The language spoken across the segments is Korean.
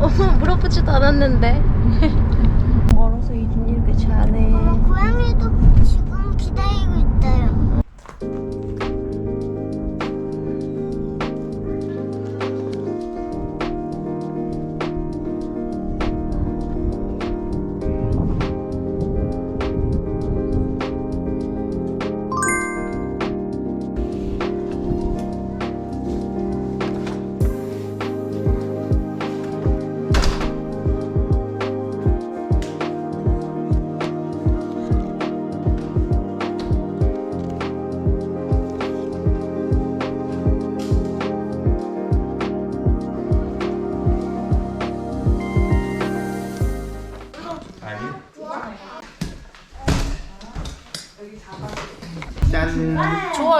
엄마 물어보지도 않았는데.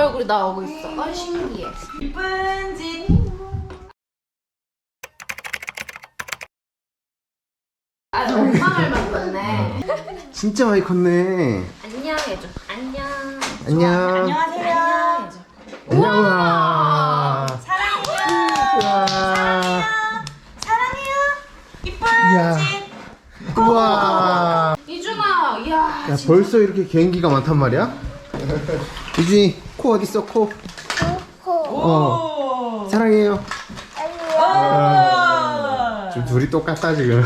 얼굴이 나오고 있어. 아 신기해. 이쁜 진아 엄마 말만 컸네. 진짜 많이 컸네. 안녕 해줘. 안녕. 안녕. 안녕하세요 해줘. 안녕. 우와. 사랑해요 우와. 사랑해요 이쁜 이야. 진 우와. 이준아, 이야. 야 벌써 이렇게 개인기가 많단 말이야? 유진이 코 어디 있어 코? 어. 오. 사랑해요. 오. 지금 둘이 똑같다 지금.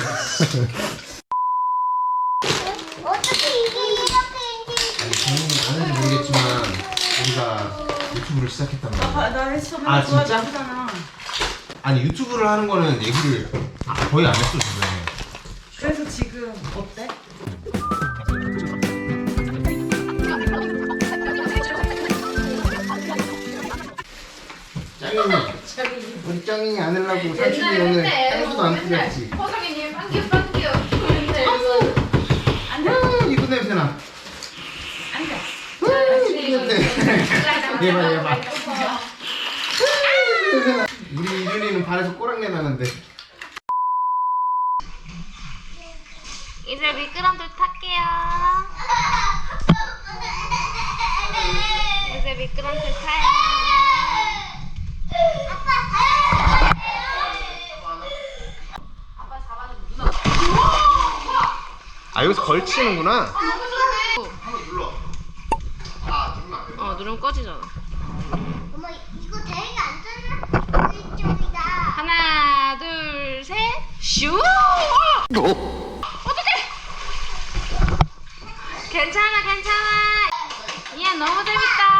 어떻게 이게 이렇게 인지 아는지 모르겠지만 우리가 유튜브를 시작했단 말이야. 아, 나 아, 진짜? 아니 유튜브를 하는 거는 얘기를 아, 거의 안 했어 주변에. 그래서 지금 어때? 짱이니 우리 짱이니 안 하려고 삼촌이 오늘 향수도 안 뿌렸지. 호성이님 빵규 빵규. 음, 이쁜 냄새나. 앉아. 이쁜 냄새. 얘봐 얘봐. 냄새나. 우리 이준이는 발에서 꼬랑내 나는데. 이제 미끄럼틀 탈게요. 이제 미끄럼틀 타요. 아빠 잡아줘 무서워. 아 여기서 걸치는구나. 한번 눌러. 아 누르면 안 돼. 어 누르면 꺼지잖아. 엄마 이거 대리가 안 되나? 이쪽이다. 하나 둘 셋. 슈. 어떡해? 괜찮아 괜찮아. 이야 너무 재밌다.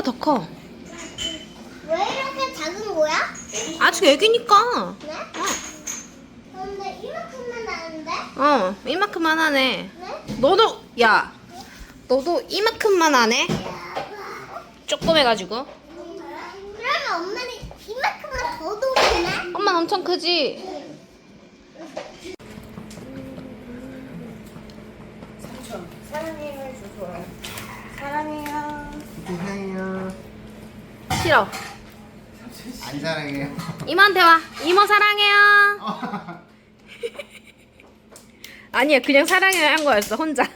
해가 더 커. 왜 이렇게 작은 거야? 아직 애기니까. 네? 근데 이만큼만 나는데? 어, 이만큼만 하네. 네? 너도 야, 너도 이만큼만 하네. 조금 해가지고. 그러면 엄마는 이만큼만 더 도우네? 엄마 엄청 크지? 사랑해요. 사랑해요. 사랑해요. 싫어. 안 사랑해요. 이모한테 와. 이모 사랑해요. 아니야, 그냥 사랑해요 한 거였어 혼자.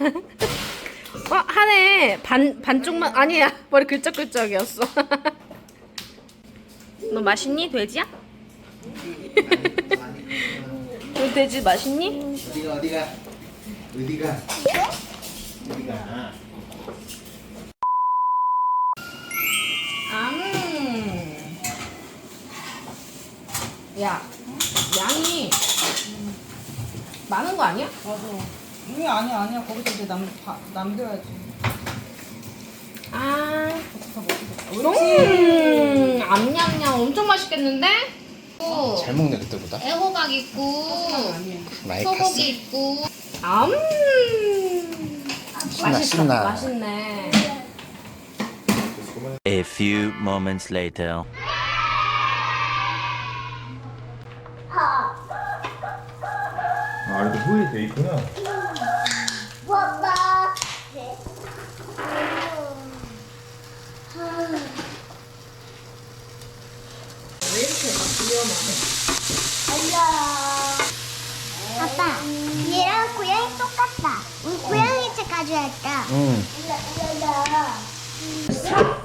어, 하네. 반 반쪽만 아니야. 머리 긁적긁적이었어. 너 맛있니 돼지야? 너 돼지 맛있니? 어디가 어디가 어디가 우리가 야, 양이 많은 거 아니야? 맞아. 이게 아니야 아니야 거기서 이제 남 바, 남겨야지. 아, 다 먹어. 음, 암냠냠 엄청 맛있겠는데? 오, 잘 먹네 그때보다 애호박 있고, 많이 소고기 있고, 암. 신나, 맛있다, 신나. 맛있네. A few moments later. 이렇게 후이 돼 있구나 봐봐. 아빠, 얘랑 고양이 똑같다. 우리 고양이 책 가져왔다.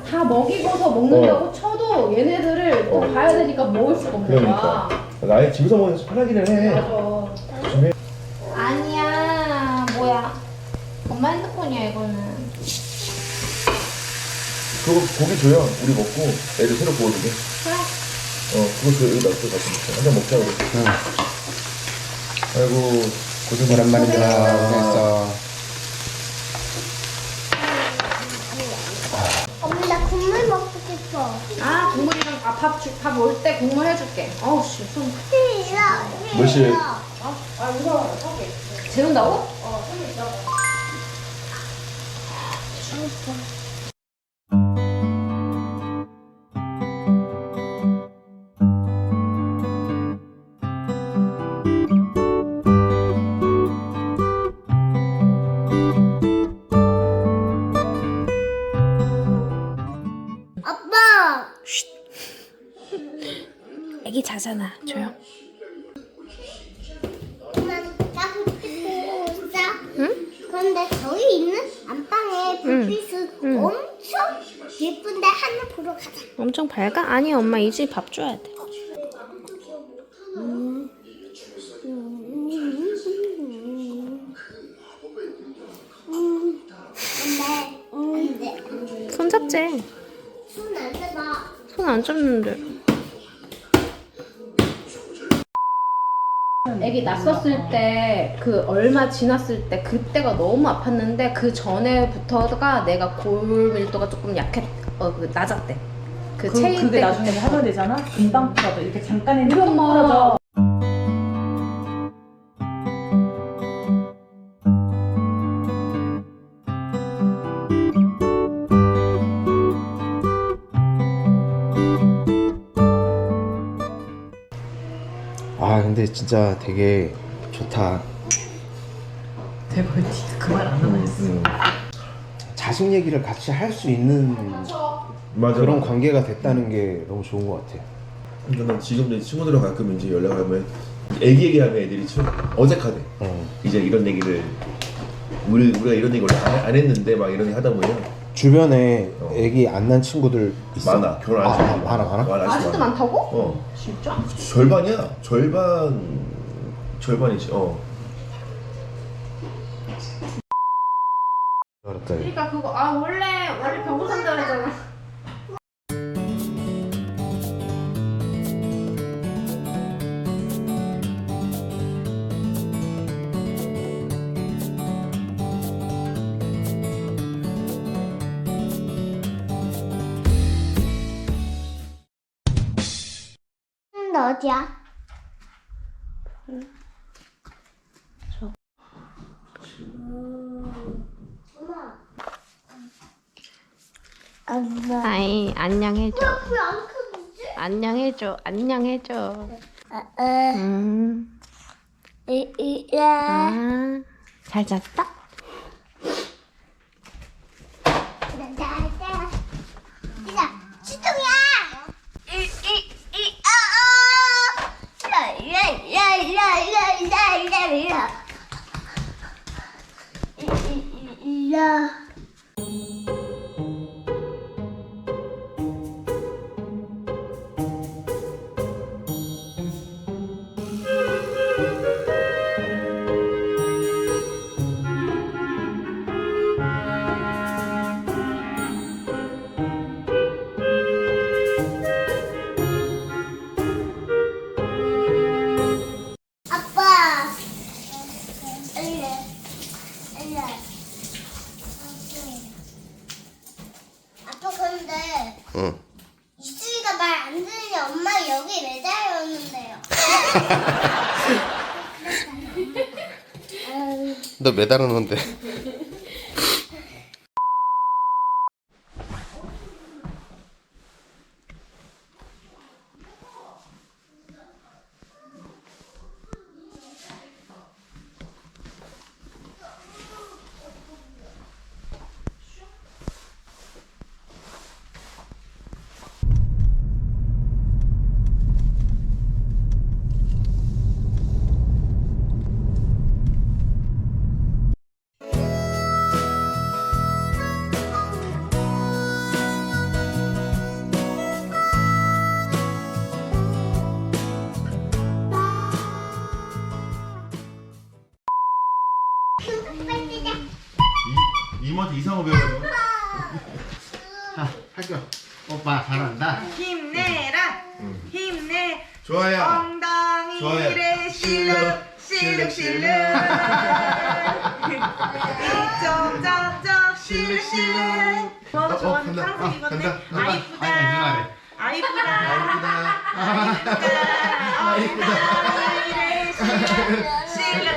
응다 먹이고서 먹는다고 쳐도 얘네들을 또 봐야 되니까 먹을 수가 없는 거야. 나의 집에서 먹는 게 편하기는 해 맞아. 조심해 아니야, 뭐야. 엄마 핸드폰이야, 이거는. 그거 고기 줘요 우리 먹고 애들 새로 구워주게 그래. 어 그거 줘 여기다 또 같이 먹자 한잔 먹자 우리 응 아이고 고생 오랜만이다 고생했어 엄마, 나 국물 먹고 싶어. 아, 국물이랑 아, 밥, 주- 밥올 때 국물 해줄게. 어우, 씨, 손. 몇 시에? 재운다고? 아 엄청 밝아? 아니, 엄마 이제 밥 줘야 돼. 손 잡지. 손안 잡아. 손안 잡는데. 애기 낳았을 때 그 얼마 지났을 때 그때가 너무 아팠는데 그 전에부터가 내가 골 밀도가 조금 약했 어그 낮았대. 그, 그, 체인 그게. 나중에 하면 되잖아. 금방 풀어져. 이렇게 잠깐에 우리 뚝 엄마. 풀어져. 아 근데 진짜 되게 좋다 대박 그말 안 하나 했어. 음. 자식 얘기를 같이 할 수 있는 맞아. 그런 관계가 됐다는 게 너무 좋은 것 같아 그러니까 난 지금도 친구들이랑 가끔 이제 연락하면 애기 얘기하면 애들이 좀 어색하대. 어. 이제 이런 얘기를 우리 우리가 이런 얘기 원래 안, 안 했는데 막 이런 얘기 하다 보면 주변에 어. 애기 안 낳은 친구들 있어? 많아 결혼 안 아, 하는 많아 많아? 많아, 아직도 많아. 많다고? 어 진짜? 절반이야 절반 절반이지 어 이거. 그러니까 그거 아 원래 원래 병원 산다 어디야? 엄마. 아이 안녕 해줘. 왜안 크지? 안녕 해줘. 안녕 해줘. 아, 아, 음. 이, 이, 야. 아. 잘 잤다? 응. 이수이가 말 안 들으니 엄마 여기 매달렸는데요. 너 매달아 놓은데. 좋아요. 엉덩이를 실룩 실룩 실룩. 이쪽 저쪽 실룩 실룩. 어, 뭐 어, 좋아하는 간다. 아, 입었네. 간다. 아 아니, 이쁘다. 아니, 아 이쁘다. 아 이쁘다. 엉덩이를 실룩